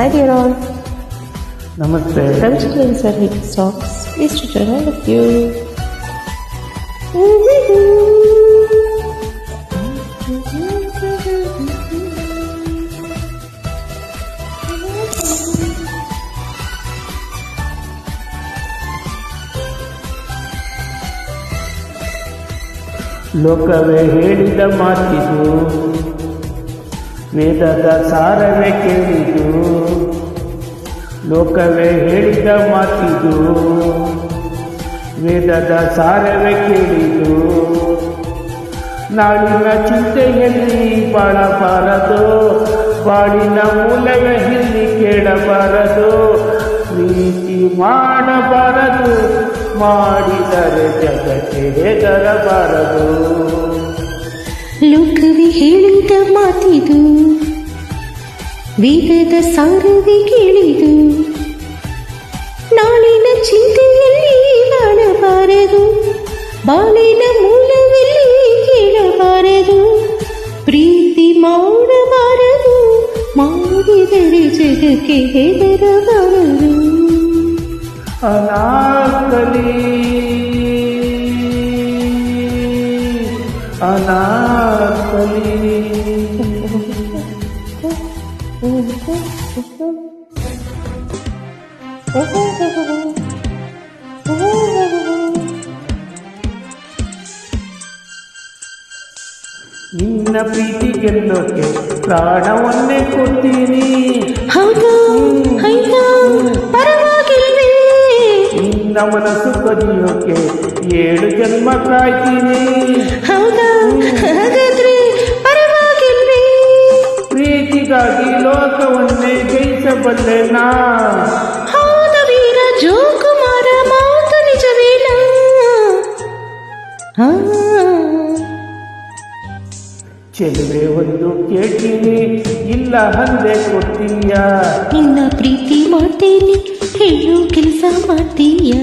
Hi dear all, ನಮಸ್ತೆ Ravichakran sir hit songs. Please to join all of you. ಲೋಕವೇ ಹೇಳಿದ ಮಾತಿದು ವೇದದ ಸಾರವೇ ಕೇಳಿದು, ಲೋಕವೇ ಹೇಳಿದ ಮಾತಿದು. ವೇದದ ಸಾರವೇ ಕೇಳಿದು, ನಾಳಿನ ಚಿಂತೆಯಲ್ಲಿ ಬಾಳಬಾರದು, ಬಾಳಿನ ಮೂಲವೇ ಇಲ್ಲಿ ಕೇಳಬಾರದು. ಪ್ರೀತಿ ಮಾಡಬಾರದು, ಮಾಡಿದರೆ ಜಗಕ್ಕೆ ಹೆದರಬಾರದು ಲೋಕವೇ ಹೇಳಿದ ಮಾತಿದು. ವೇದದ ಸಾರವೇ ಕೇಳಿದು ನಾಳಿನ ಚಿಂತೆಯಲ್ಲಿ ಬಾಳಬಾರದು ಬಾಳಿನ ಮೂಲದಲ್ಲಿ ಕೇಳಬಾರದು ಪ್ರೀತಿ ಮಾಡಬಾರದು ಮಾಡಿದರೆ ಜಗಕ್ಕೆ ಹೆದರಬಾರದು ಅನಾಕಲಿ ಅನಾಕಲಿ ನಿನ್ನ ಪ್ರೀತಿ ಗೆಲ್ಲೋಕೆ ಪ್ರಾಣವನ್ನೇ ಕೊಡ್ತೀನಿ. ಹೌದಾ ಹೌದಾ ಪರವಾಗಿಲ್ವೇ? ನಿನ್ನ ಮನಸ್ಸು ಕದಿಯೋಕೆ ಏಳು ಜನ್ಮ ಕಾಯ್ತೀನಿ ಹೌದಾ ಹಾಗಾದ್ರೆ ಪರವಾಗಿಲ್ವೇ? ಪ್ರೀತಿಗಾಗಿ ಲೋಕವನ್ನೇ ಜಯಿಸಬಲ್ಲೆ ನಾ ಚೆಲುವೆ ಒಂದು ಕೇಳ್ತೀನಿ ಇಲ್ಲ ಹಂದೆ ಕೊಡ್ತೀಯ ನಿನ್ನ ಪ್ರೀತಿ ಮಾಡ್ತೀನಿ ಹೇಳು ಕೆಲಸ ಮಾಡ್ತೀಯ?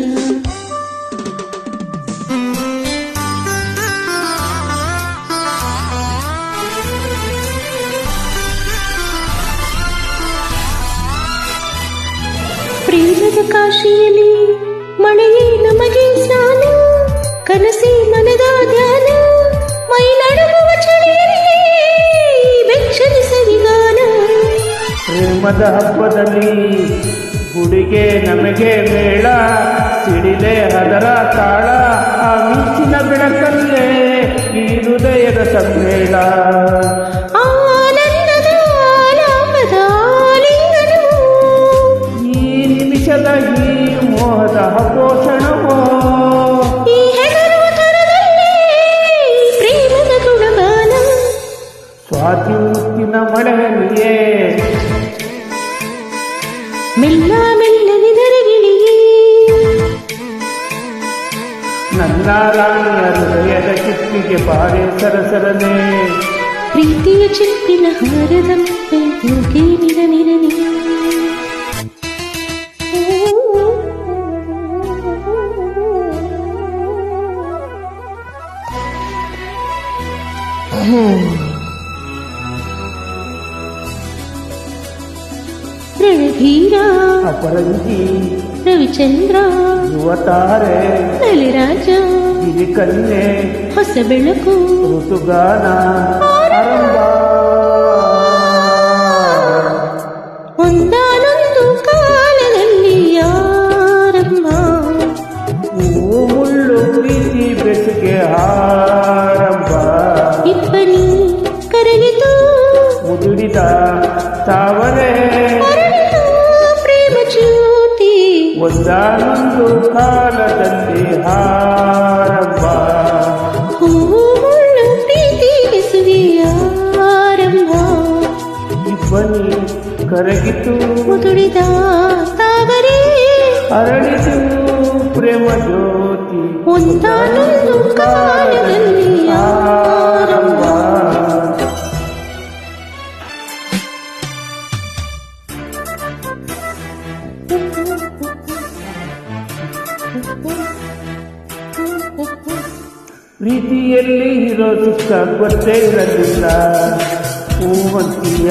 ಪ್ರೇಮದ ಕಾಶಿಯಲ್ಲಿ ಮಳೆಯೇ ನಮಗೆ ಕನಸಿ ಮನದ ಧ್ಯಾನ, ಮೈ ನಡುಗುವ ಚಳಿಯಲ್ಲಿ ಬೆಚ್ಚನೆ ಸವಿಗಾನ ಪ್ರೇಮದ ಹಬ್ಬದಲ್ಲಿ ಗುಡಿಗೆ ನಮಗೆ ಮೇಳ, ಸಿಡಿಲೆ ಅದರ ತಾಳ, ಆ ಮಿಂಚಿನ ಬೆಳಕಲ್ಲೇ ಈ ಹೃದಯದ ಸಮ್ಮೇಳ. ಹೃದಯದ ಕಿತ್ತಿಗೆ ಬಾರೆ ಸರಸರನೆ ಪ್ರೀತಿಯ ಚಿಪ್ಪಿನ ಹಾರದಂತೆ ಹೋಗಿ ನಿರ ನಿರನೆ ರಣಧೀರ ಅಪರಂಜಿ ರವಿಚಂದ್ರ ಯುವತಾರೆ ನಲಿರಾಜ ಗಿರಿಕನ್ಯೆ ಹೊಸ ಬೆಳಕು ಋತುಗಾನ ಆರಂಭ ಒಂದಾನೊಂದು ಕಾಲದಲ್ಲಿ ಆರಂಭ ಹೂವು ಮುಳ್ಳು ಪ್ರೀತಿ ಬೆಸುಗೆ ಆರಂಭ ಇಬ್ಬನಿ ಕರಗಿತು ಮುದುಡಿದ ತಾವರೆ ಅರಳಿತು ಪ್ರೇಮ ಜ್ಯೋತಿ ಒಂದಾನೊಂದು ಕಾಲದಲ್ಲಿ ಆರಂಭ ಕರಗಿತು ಮುದುಡಿದ ತಾವರೆ ಅರಳಿತು ಪ್ರೇಮ ಜ್ಯೋತಿ. ಒಂದಾನೊಂದು ಕಾಲದಲ್ಲಿ ಆರಂಭ. ಪ್ರೀತಿಯಲ್ಲಿ ಇರೋ ಸುಖ ಗೊತ್ತೇ ಇರಲಿಲ್ಲ ಹೂವಂತಿಯ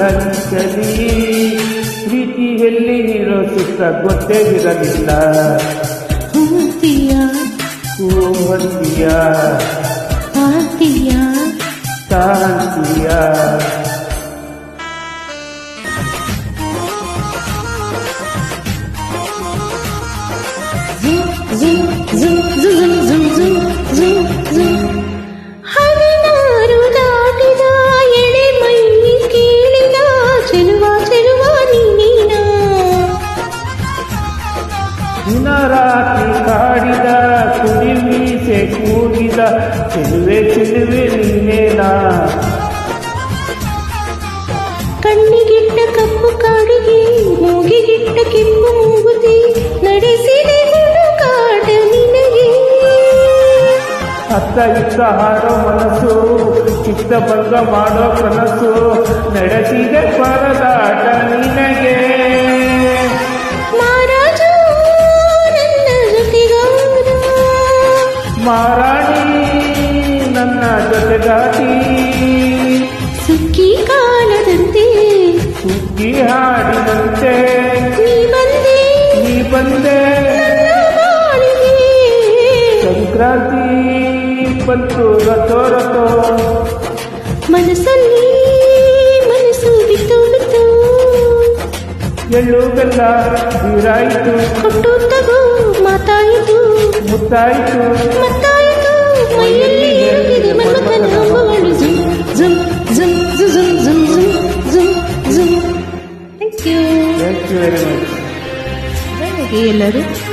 ಹಂಚಲಿ ಪ್ರೀತಿಯಲ್ಲಿ ಇರೋ ಸುತ್ತ ಗೊತ್ತೇ ಇರಲಿಲ್ಲ. ಹೂವಂತಿಯ ಹೂವಂತಿಯ చిలువే చిలువే నిన్నేనా? కన్ని గిట్ట కప్పు కాడిగి మూగి గిట్ట కిప్పు మూగుతి ನಡೆಸಿ ಕಾಟ ನಿನಗೆ ಅತ್ತ ಇತ್ತ ಹಾಡೋ ಮನಸ್ಸು ಚಿತ್ತ ಭಂಗ ಮಾಡೋ ಕನಸು ಸುಗ್ಗಿ ಹಾಡಿದಂತೆ. ನೀ ಬಂದೆ. ಸಂಕ್ರಾಂತಿ ಬಂತು ರಥೋ ರಥೋ. ಮನಸ್ಸಲ್ಲಿ ಮನಸ್ಸು ಬಿತ್ತು ಬಿತ್ತು. ಎಳ್ಳು ಬೆಲ್ಲ ಬೀರಾಯಿತು. ಕೊಟ್ಟು ತಗೋ ಮಾತಾಯಿತು. ಮುತ್ತಾಯಿತು. ಮತ್ತಾಯಿತು ಮೈಯಲ್ಲಿ ಏರಿದೆ fikirleri